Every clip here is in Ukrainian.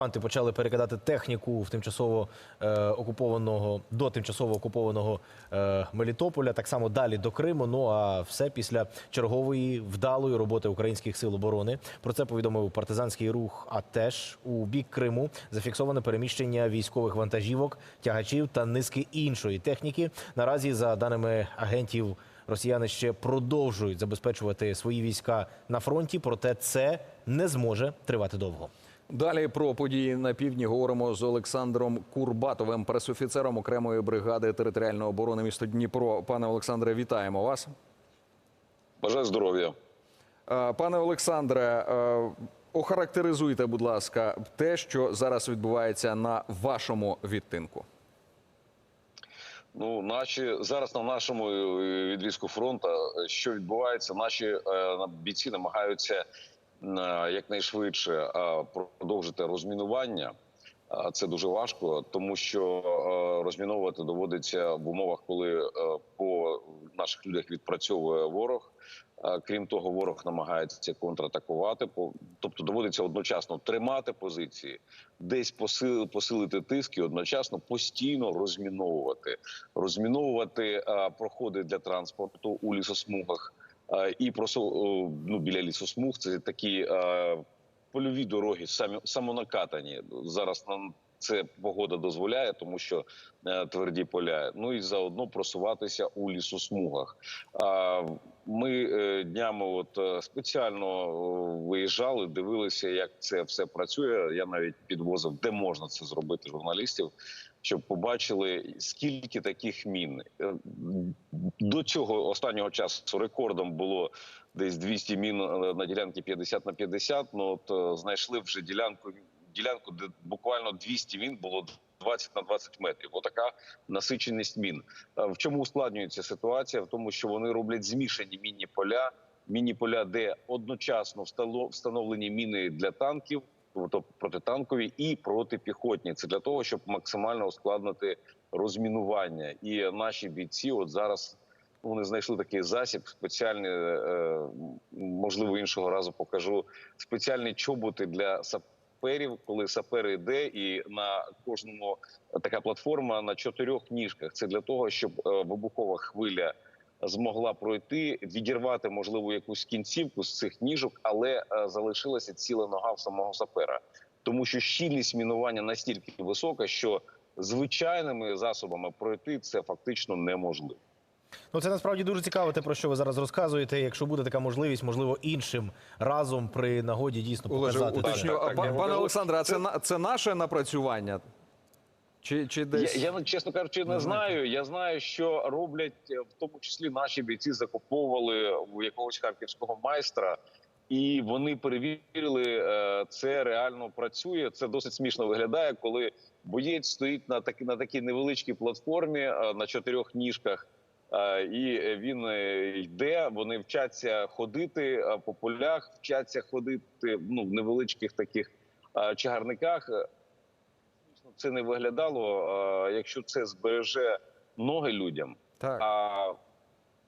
Окупанти почали перекидати техніку в тимчасово е, окупованого до тимчасово окупованого е, Мелітополя, так само далі до Криму. Ну а все після чергової вдалої роботи українських сил оборони. Про це повідомив партизанський рух. А теж у бік Криму зафіксоване переміщення військових вантажівок, тягачів та низки іншої техніки. Наразі, за даними агентів. Росіяни ще продовжують забезпечувати свої війська на фронті, проте це не зможе тривати довго. Далі про події на півдні говоримо з Олександром Курбатовим, пресофіцером окремої бригади територіальної оборони міста Дніпро. Пане Олександре, вітаємо вас. Бажаю здоров'я. Е, Пане Олександре, е, охарактеризуйте, будь ласка, те, що зараз відбувається на вашому відтинку. Ну, наші зараз на нашому е, відрізку фронту, що відбувається, наші е, бійці намагаються якнайшвидше е, продовжити розмінування. Це дуже важко, тому що е, розміновувати доводиться в умовах, коли е, по наших людях відпрацьовує ворог. Е, Крім того, ворог намагається контратакувати. тобто доводиться одночасно тримати позиції, десь посили, посилити тиск і одночасно постійно розміновувати, розміновувати е, проходи для транспорту у лісосмугах е, і просто ну, біля лісосмуг. Це такі польові дороги, самі самонакатані. Зараз нам це погода дозволяє, тому що е, тверді поля. Ну і заодно просуватися у лісосмугах. Ми е, днями от е, спеціально виїжджали, дивилися, як це все працює. Я навіть підвозив, де можна це зробити журналістів, щоб побачили скільки таких мін. Е, До цього останнього часу рекордом було десь 200 мін е, на ділянці 50 на 50. Ну от е, знайшли вже ділянку, ділянку, де буквально 200 мін було 20 на 20 метрів. Отака насиченість мін. В чому ускладнюється ситуація? В тому, що вони роблять змішані мінні поля, мінні поля, де одночасно встановлені міни для танків, тобто протитанкові і протипіхотні. Це для того, щоб максимально ускладнити розмінування. І наші бійці, от зараз. Вони знайшли такий засіб, спеціальний, е, можливо, іншого разу покажу. Спеціальні чоботи для саперів, коли сапер йде, і на кожному така платформа на чотирьох ніжках. Це для того, щоб е, вибухова хвиля змогла пройти, відірвати можливо якусь кінцівку з цих ніжок, але е, залишилася ціла нога в самого сапера, тому що щільність мінування настільки висока, що звичайними засобами пройти це фактично неможливо. Ну, це насправді дуже цікаво, те, про що ви зараз розказуєте. Якщо буде така можливість, можливо, іншим разом при нагоді дійсно Олеже, показати. це. уточню, так, так, пане. Олександре, а це, Це- на- це наше напрацювання? Чи, чи десь... Я, я чесно кажучи, не знаю. Я знаю, що роблять е, в тому числі наші бійці закуповували у якогось харківського майстра, і вони перевірили, е, це реально працює. Це досить смішно виглядає, коли боєць стоїть на такі на такій невеличкій платформі е, на чотирьох ніжках. І він йде, вони вчаться ходити по полях, вчаться ходити ну, в невеличких таких е, це не виглядало, якщо це збереже ноги людям. Так. А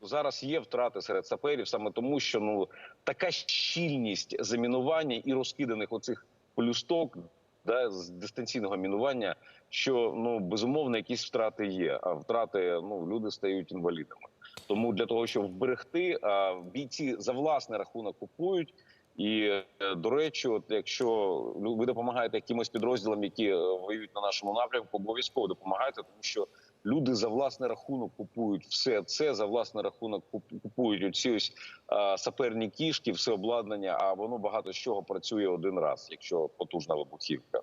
зараз є втрати серед саперів саме тому, що ну така щільність замінування і розкиданих оцих полюсток да, з дистанційного мінування, що ну безумовно якісь втрати є. А втрати ну люди стають інвалідами. Тому для того, щоб вберегти, бійці за власний рахунок купують. І е, до речі, от якщо ви допомагаєте якимось підрозділам, які е, воюють на нашому напрямку, обов'язково допомагайте, тому що люди за власний рахунок купують все це за власний рахунок куп- купують оці ось а, саперні кішки, все обладнання. А воно багато з чого працює один раз, якщо потужна вибухівка.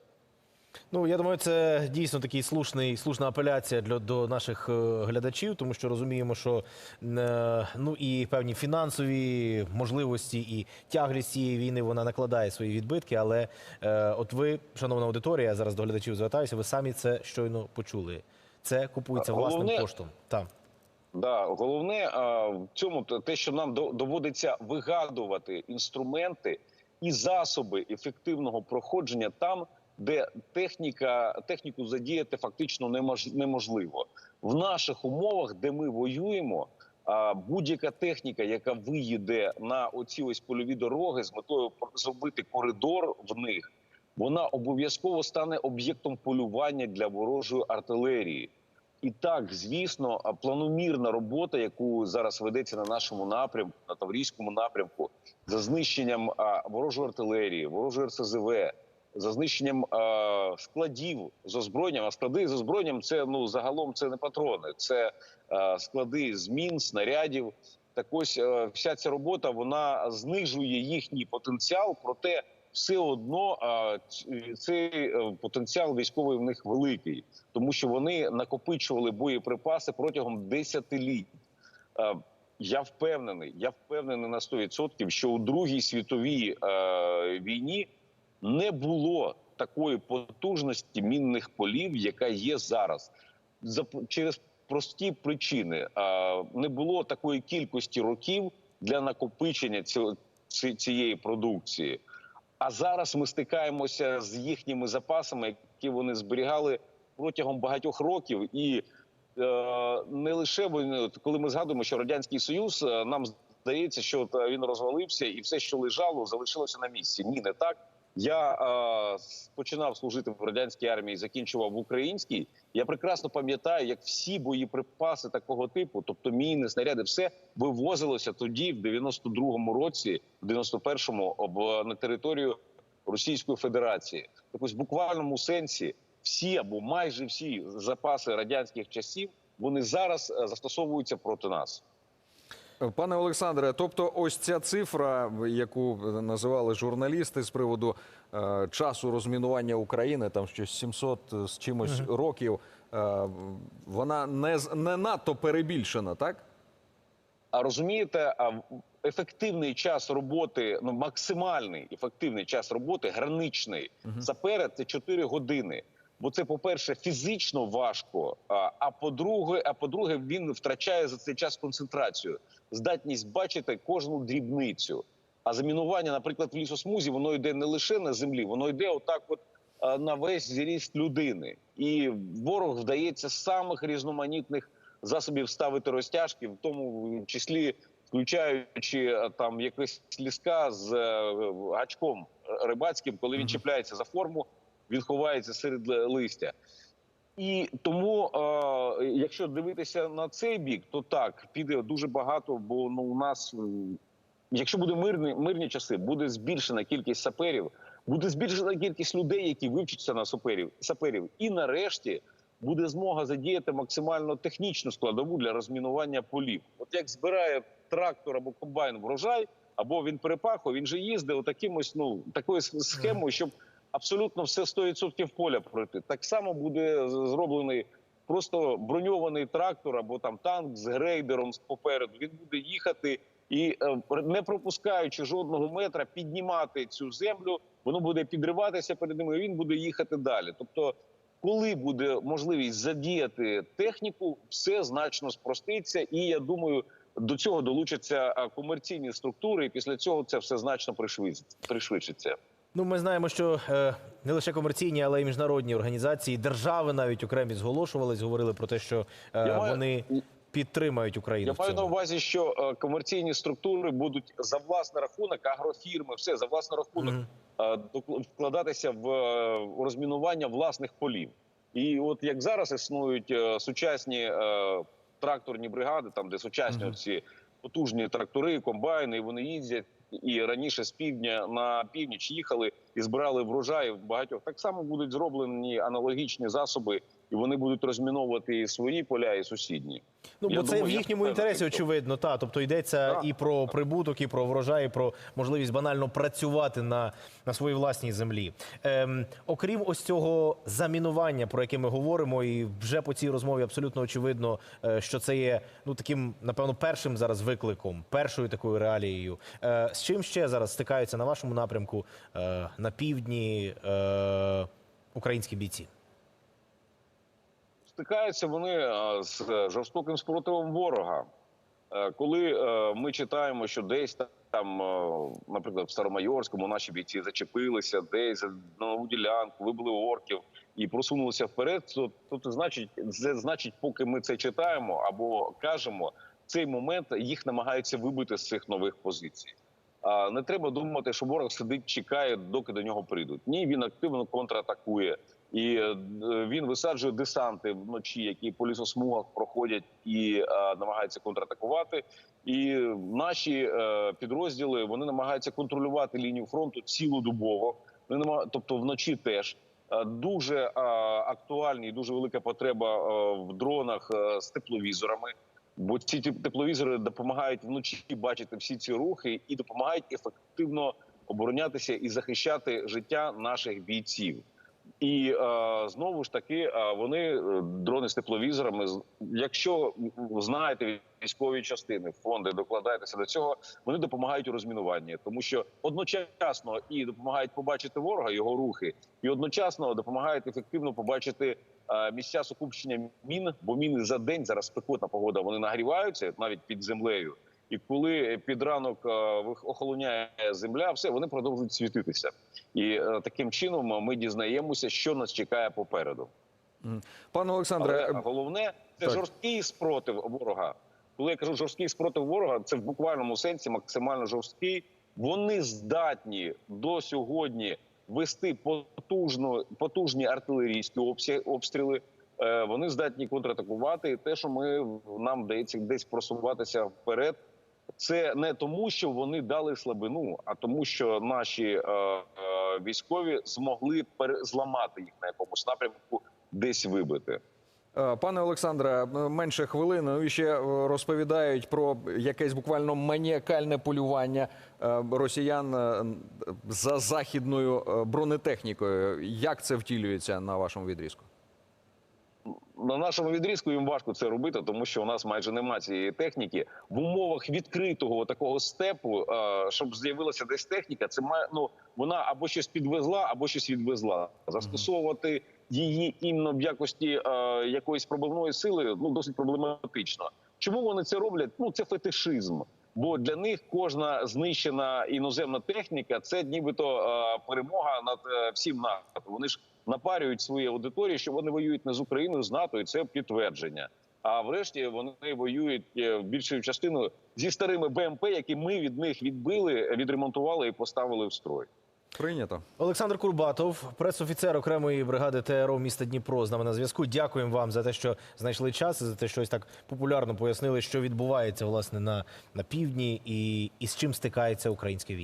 Ну я думаю, це дійсно такий слушний, слушна апеляція для до наших е, глядачів, тому що розуміємо, що е, ну і певні фінансові можливості і тяглість цієї війни вона накладає свої відбитки. Але е, от ви, шановна аудиторія, я зараз до глядачів звертаюся. Ви самі це щойно почули. Це купується власним коштом. Так. Да, головне а, в цьому те- що нам до- доводиться вигадувати інструменти і засоби ефективного проходження там, де техніка техніку задіяти фактично немож, неможливо в наших умовах, де ми воюємо. Будь-яка техніка, яка виїде на оці ось польові дороги з метою зробити коридор в них, вона обов'язково стане об'єктом полювання для ворожої артилерії. І так, звісно, планомірна робота, яку зараз ведеться на нашому напрямку, на Таврійському напрямку, за знищенням ворожої артилерії, ворожої РСЗВ, за знищенням а, складів з озброєнням. А склади з озброєнням це ну загалом це не патрони, це а, склади з мін, снарядів. Так ось е, вся ця робота вона знижує їхній потенціал, проте все одно ц- цей е, потенціал військовий в них великий, тому що вони накопичували боєприпаси протягом десятиліть. Е, Я впевнений, я впевнений на 100%, що у Другій світовій е, війні не було такої потужності мінних полів, яка є зараз. За через прості причини не було такої кількості років для накопичення ці- цієї продукції. А зараз ми стикаємося з їхніми запасами, які вони зберігали протягом багатьох років, і е, не лише коли ми згадуємо, що радянський союз е, нам здається, що він розвалився, і все, що лежало, залишилося на місці. Ні, не так. Я е, починав служити в радянській армії, закінчував в українській. Я прекрасно пам'ятаю, як всі боєприпаси такого типу, тобто міни, снаряди, все вивозилося тоді, в 92-му році, в 91-му, об- на територію Російської Федерації. Так ось в буквальному сенсі всі або майже всі запаси радянських часів вони зараз е, застосовуються проти нас. Пане Олександре, тобто, ось ця цифра, яку називали журналісти з приводу е, часу розмінування України, там щось 700 з чимось років, е, вона не не надто перебільшена, так? А розумієте, а ефективний час роботи, ну максимальний ефективний час роботи, граничний сапера це 4 години. Бо це, по-перше, фізично важко. А, по-друге, а по-друге, він втрачає за цей час концентрацію, здатність бачити кожну дрібницю. А замінування, наприклад, в лісосмузі, воно йде не лише на землі, воно йде отак, от на весь зріст людини. І ворог вдається з самих різноманітних засобів ставити розтяжки, в тому числі включаючи е, там якась ліска з е, гачком рибацьким, коли він чіпляється за форму, він ховається серед листя. І тому, е, якщо дивитися на цей бік, то так піде дуже багато, бо ну у нас, якщо буде мирні, мирні часи, буде збільшена кількість саперів, буде збільшена кількість людей, які вивчаться на саперів, саперів. І нарешті буде змога задіяти максимально технічну складову для розмінування полів. От як збирає трактор або комбайн врожай, або він перепахує, він же їздить отаким ось, ну такою схемою, щоб абсолютно все 100% поля пройти. Так само буде зроблений просто броньований трактор або там танк з грейдером попереду. Він буде їхати і е, не пропускаючи жодного метра, піднімати цю землю. Воно буде підриватися перед ним. і Він буде їхати далі. Тобто, коли буде можливість задіяти техніку, все значно спроститься, і я думаю. До цього долучаться комерційні структури, і після цього це все значно пришвидшиться. Ну, ми знаємо, що е, не лише комерційні, але й міжнародні організації, держави навіть окремі зголошувались, говорили про те, що е, маю- вони підтримають Україну. Я маю на увазі, що е, комерційні структури будуть за власний рахунок, агрофірми, все за власний рахунок е, вкладатися в е, розмінування власних полів. І от як зараз існують е, сучасні е, тракторні бригади, там де сучасні ці потужні трактори, комбайни, і вони їздять. І раніше з півдня на північ їхали і збирали врожаї в багатьох. Так само будуть зроблені аналогічні засоби, і вони будуть розміновувати і свої поля, і сусідні. Ну, Я бо це думаю, в їхньому інтересі, очевидно. Та, тобто йдеться Так, і про прибуток, і про врожай, і про можливість банально працювати на, на своїй власній землі. Ем, окрім ось цього замінування, про яке ми говоримо, і вже по цій розмові абсолютно очевидно, е, що це є ну таким, напевно, першим зараз викликом, першою такою реалією. Е, з чим ще зараз стикаються на вашому напрямку е, на півдні е, українські бійці? Стикаються вони е, з е, жорстоким спротивом ворога. Е, Коли ми читаємо, що десь там, наприклад, в Старомайорському наші бійці зачепилися, десь на нову ділянку, вибили орків і просунулися вперед, то, то значить, це значить, поки ми це читаємо або кажемо, в цей момент їх намагаються вибити з цих нових позицій. Не треба думати, що ворог сидить, чекає, доки до нього прийдуть. Ні, він активно контратакує. І е, він висаджує десанти вночі, які по лісосмугах проходять і е, намагаються контратакувати. І наші е, підрозділи вони намагаються контролювати лінію фронту цілодобово. Вони тобто вночі теж. Дуже актуальні і дуже велика потреба в дронах з тепловізорами. Бо ці теп- тепловізори допомагають вночі бачити всі ці рухи і допомагають ефективно оборонятися і захищати життя наших бійців. І е, знову ж таки, е, вони е, дрони з тепловізорами. Якщо знаєте військові частини, фонди докладаєтеся до цього, вони допомагають у розмінуванні, тому що одночасно і допомагають побачити ворога, його рухи, і одночасно допомагають ефективно побачити е, місця сукупщення мін, бо міни за день зараз спекотна погода. Вони нагріваються навіть під землею. І коли під ранок е, охолоняє земля, все вони продовжують світитися. І е, таким чином ми дізнаємося, що нас чекає попереду. Пане Олександре, Але головне це так. жорсткий спротив ворога. Коли я кажу жорсткий спротив ворога, це в буквальному сенсі максимально жорсткий. Вони здатні до сьогодні вести потужно, потужні артилерійські обстріли. Е, Вони здатні контратакувати. І те, що ми нам вдається десь просуватися вперед, це не тому, що вони дали слабину, а тому, що наші е, е, військові змогли зламати їх на якомусь напрямку, десь вибити. Е, Пане Олександре, менше хвилини. Ну, і ще е, розповідають про якесь буквально маніакальне полювання е, росіян за західною бронетехнікою. Як це втілюється на вашому відрізку? На нашому відрізку їм важко це робити, тому що у нас майже немає цієї техніки. В умовах відкритого такого степу, е, щоб з'явилася десь техніка, це має ну вона або щось підвезла, або щось відвезла. Застосовувати її іменно в якості е, якоїсь пробивної сили ну досить проблематично. Чому вони це роблять? Ну це фетишизм. Бо для них кожна знищена іноземна техніка це нібито е, перемога над всім НАТО. Вони ж напарюють свої аудиторії, що вони воюють не з Україною, з НАТО, і це підтвердження. А врешті вони воюють е, більшою частиною зі старими БМП, які ми від них відбили, відремонтували і поставили в строй. Прийнято. Олександр Курбатов, пресофіцер окремої бригади ТРО міста Дніпро, з нами на зв'язку. Дякуємо вам за те, що знайшли час за те, що ось так популярно пояснили, що відбувається власне на, на півдні і, і з чим стикається українське військо.